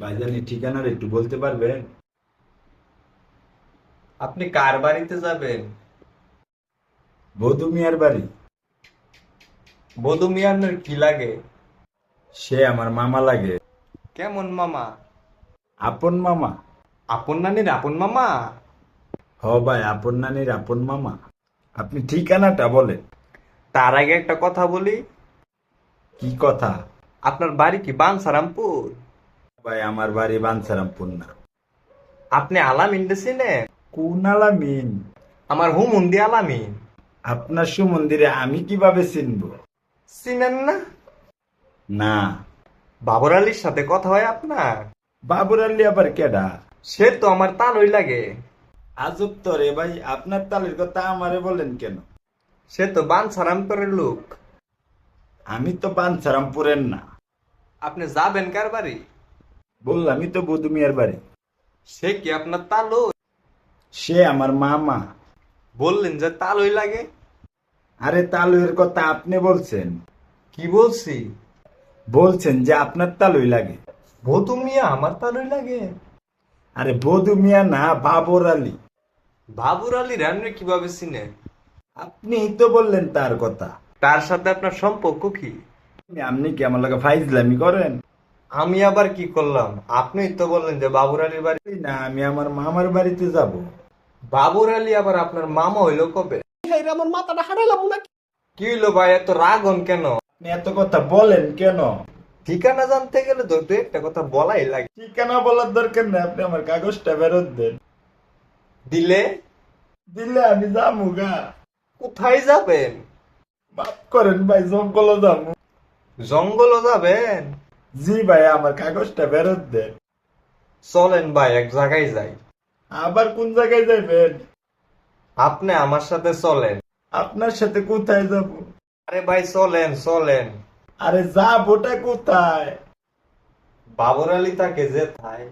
ভাইজানি ঠিকানার একটু বলতে পারবেন? আপনি কার বাড়িতে যাবেন? বধু মিয়ার বাড়ি। বধু মিয়ানের কি লাগে? সে আমার মামা লাগে। কেমন মামা? আপন মামা। আপন নানির আপন মামা? হ ভাই আপন নানির আপন মামা। আপনি ঠিকানাটা বলেন। তার আগে একটা কথা বলি। কি কথা? আপনার বাড়ি কি বানসারামপুর? ভাই আমার বাড়ি বাঞ্ছারামপুর না। আপনি আলামিন কোন আলামিন? আমার আলামিন। আপনার সুমন্দিরে আমি কীভাবে চিনব? চিনেন না? না। বাবর আলীর সাথে কথা হয় আপনার? বাবুর আলী আবার কেডা? সে তো আমার তালই লাগে। আজব তো রে ভাই আপনার তালের কথা আমারে বলেন কেন? সে তো বানসারামপুরের লোক। আমি তো বাঞ্ছারামপুরের না। আপনি যাবেন কার বাড়ি? বললামই তো বধু মিয়ার বাড়ি। সে কি আপনার তালই? সে আমার মামা। বললেন যে তালই লাগে? আরে তালুয়ের কথা আপনি বলছেন। কি বলছি? বলছেন যে আপনার তালুই লাগে। ভৌতু মিয়া আমার তালই লাগে। আরে বধু মিয়া না বাবর আলী। বাবুর আলী রান্না কীভাবে চিনে? আপনি তো বললেন তার কথা। তার সাথে আপনার সম্পর্ক কি? আপনি কি আমার লাগে ফাইজলামি করেন? আমি আবার কি করলাম? আপনি তো বললেন যে বাবুর আলীর বাড়ি না আমি আমার মামার বাড়িতে যাব। বাবুর আলী আবার আপনার মামা হইল কবে? আমার মাথাটা হারাইলাম নাকি? কি হইল ভাই এত রাগ হন কেন? আপনি এত কথা বলেন কেন? ঠিকানা জানতে গেলে তো দু একটা কথা বলাই লাগে। ঠিকানা বলার দরকার নেই আপনি আমার কাগজটা ফেরত দেন। দিলে? দিলে আমি যাব গা। কোথায় যাবেন? মাফ করেন ভাই জঙ্গল যাব জঙ্গলও যাবেন? জি ভাই আমার কাগজটা ফেরত দেন চলেন ভাই এক জায়গায় যাই। আবার কোন জায়গায় যাইবেন? আপনি আমার সাথে চলেন। আপনার সাথে কোথায় যাব? আরে ভাই চলেন চলেন। আরে যাবোটা কোথায়? বাবর আলী তাকে যে থাই